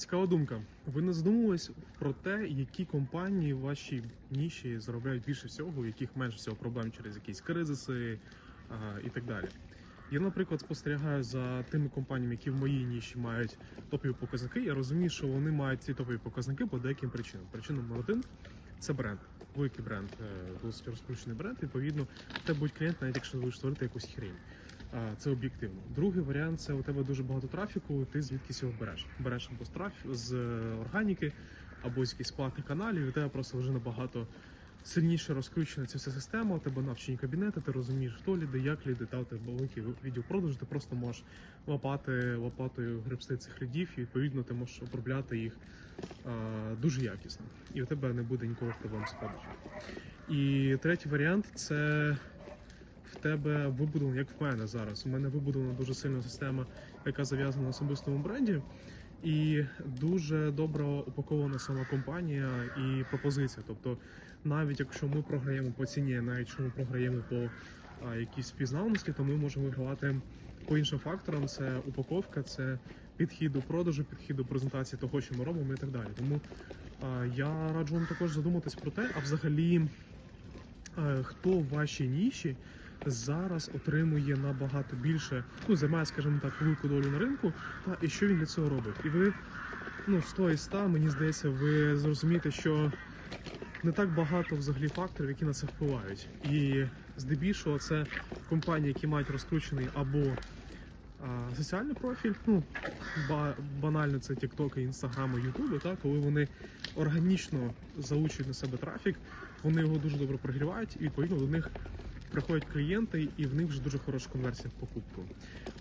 Цікава думка. Ви не задумувались про те, які компанії в вашій ніші заробляють більше всього, у яких менше всього проблем через якісь кризиси а, і так далі. Я, наприклад, спостерігаю за тими компаніями, які в моїй ніші мають топові показники. Я розумію, що вони мають ці топові показники по деяким причинам. Причина номер один це бренд, великий бренд, е, досить розкручений бренд. Відповідно, тебе будь клієнт, навіть якщо будеш створити якусь хрінь. Це об'єктивно. Другий варіант це у тебе дуже багато трафіку, ти звідкись його береш. Береш або з трафі з е, органіки, або з якихось платних каналів, у тебе просто вже набагато сильніше розкручена ця вся система, у тебе навчені кабінети, ти розумієш, хто ліди, як ліди, та у тебе великий відділ продажу, ти просто можеш лопати лопатою гребсти цих лідів, і відповідно ти можеш обробляти їх а, дуже якісно. І у тебе не буде ніколи проблем з продажем. І третій варіант це в тебе вибудовано, як в мене зараз. У мене вибудована дуже сильна система, яка зав'язана на особистому бренді. І дуже добре упакована сама компанія і пропозиція. Тобто, навіть якщо ми програємо по ціні, навіть якщо ми програємо по а, якійсь впізнаваності, то ми можемо вигравати по іншим факторам: це упаковка, це підхід до продажу, підхід до презентації того, що ми робимо, і так далі. Тому а, я раджу вам також задуматись про те, а взагалі хто в вашій ніші зараз отримує набагато більше, ну займає, скажімо так, велику долю на ринку, та і що він для цього робить. І ви, ну, 100 із 100, мені здається, ви зрозумієте, що не так багато взагалі факторів, які на це впливають. І здебільшого це компанії, які мають розкручений або а, соціальний профіль, ну ба- банально це TikTok, Instagram, YouTube, так, коли вони органічно залучують на себе трафік, вони його дуже добре прогрівають, і відповідно до них приходять клієнти, і в них вже дуже хороша конверсія в покупку.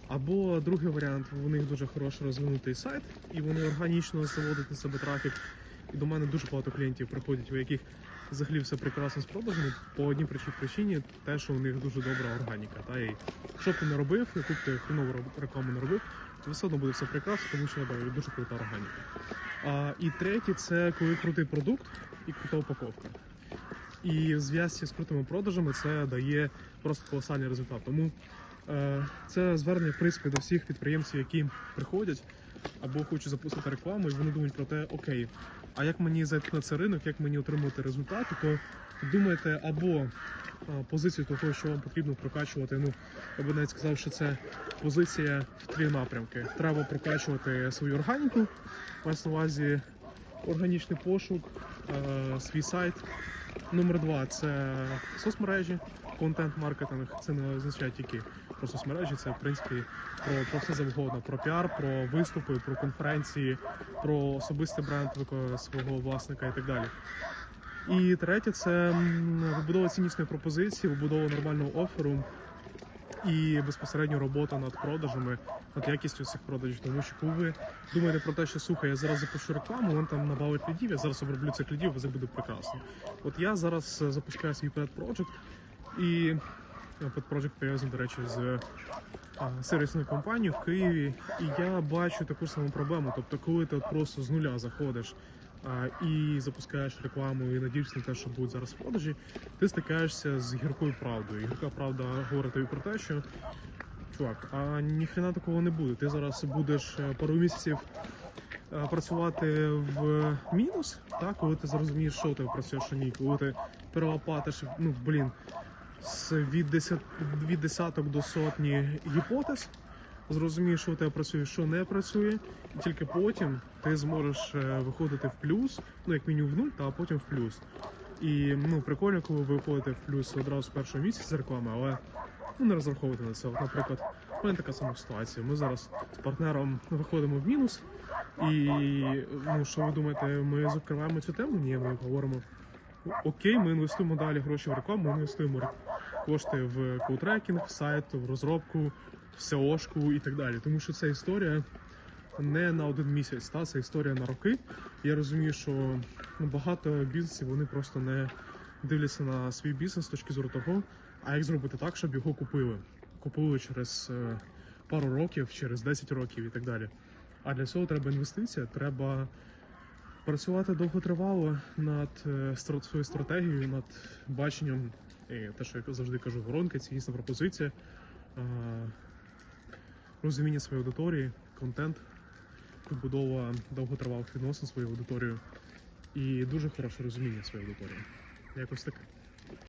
Або другий варіант, у них дуже хороший розвинутий сайт, і вони органічно заводять на себе трафік. І до мене дуже багато клієнтів приходять, у яких взагалі все прекрасно з продажами по одній причині, те, що у них дуже добра органіка. Та і що ти не робив, яку б ти хренову рекламу не робив, то все одно буде все прекрасно, тому що да, дуже крута органіка. А, і третє, це коли крутий продукт і крута упаковка. І в зв'язці з крутими продажами це дає просто колосальний результат. Тому е, це звернення в принципі до всіх підприємців, які приходять або хочуть запустити рекламу, і вони думають про те, окей, а як мені зайти на цей ринок, як мені отримувати результати, то думайте або е, позицію того, що вам потрібно прокачувати. Ну, я би навіть сказав, що це позиція в три напрямки. Треба прокачувати свою органіку, мається на увазі органічний пошук, е, свій сайт. Номер два це соцмережі, контент-маркетинг. Це не означає тільки про соцмережі, це в принципі про, про все завгодно, про піар, про виступи, про конференції, про особистий бренд свого власника і так далі. І третє це вибудова ціннісної пропозиції, вибудова нормального оферу і безпосередньо робота над продажами, над якістю цих продажів. Тому що коли ви думаєте про те, що слухай, я зараз запущу рекламу, він там набавить лідів, я зараз оброблю цих лідів, і це буде прекрасно. От я зараз е, запускаю свій Project, і Pet Project пов'язаний, до речі, з е, сервісною компанією в Києві, і я бачу таку саму проблему. Тобто, коли ти от просто з нуля заходиш і запускаєш рекламу і надієшся на те, що будуть зараз продажі, ти стикаєшся з гіркою правдою. Гірка правда говорить тобі про те, що чувак, а ніхрена такого не буде. Ти зараз будеш е, пару місяців е, працювати в мінус, так, коли ти зрозумієш, що у тебе працює, що ні, коли ти перелопатиш, ну блін, з від десяток до сотні гіпотез, зрозумієш, що у тебе працює, що не працює, і тільки потім ти зможеш е, виходити в плюс, ну як мінімум в нуль, та потім в плюс. І ну прикольно, коли ви виходите в плюс одразу з першого місяця з реклами, але ну не розраховуйте на це. От, наприклад, у мене така сама ситуація. Ми зараз з партнером виходимо в мінус, і ну що ви думаєте, ми закриваємо цю тему? Ні, ми говоримо. Окей, ми інвестуємо далі гроші в рекламу, ми інвестуємо кошти в коутрекінг, в сайт, в розробку, в SEO-шку і так далі. Тому що це історія не на один місяць, та це історія на роки. Я розумію, що багато бізнесів вони просто не дивляться на свій бізнес з точки зору того, а як зробити так, щоб його купили. Купили через е, пару років, через 10 років і так далі. А для цього треба інвестиція, треба працювати довготривало над е, своєю стратегією, над баченням, те, що я завжди кажу, воронка, ціннісна пропозиція, розуміння своєї аудиторії, контент побудова довготривалих відносин своєю аудиторією і дуже хороше розуміння своєї аудиторії. Якось таке.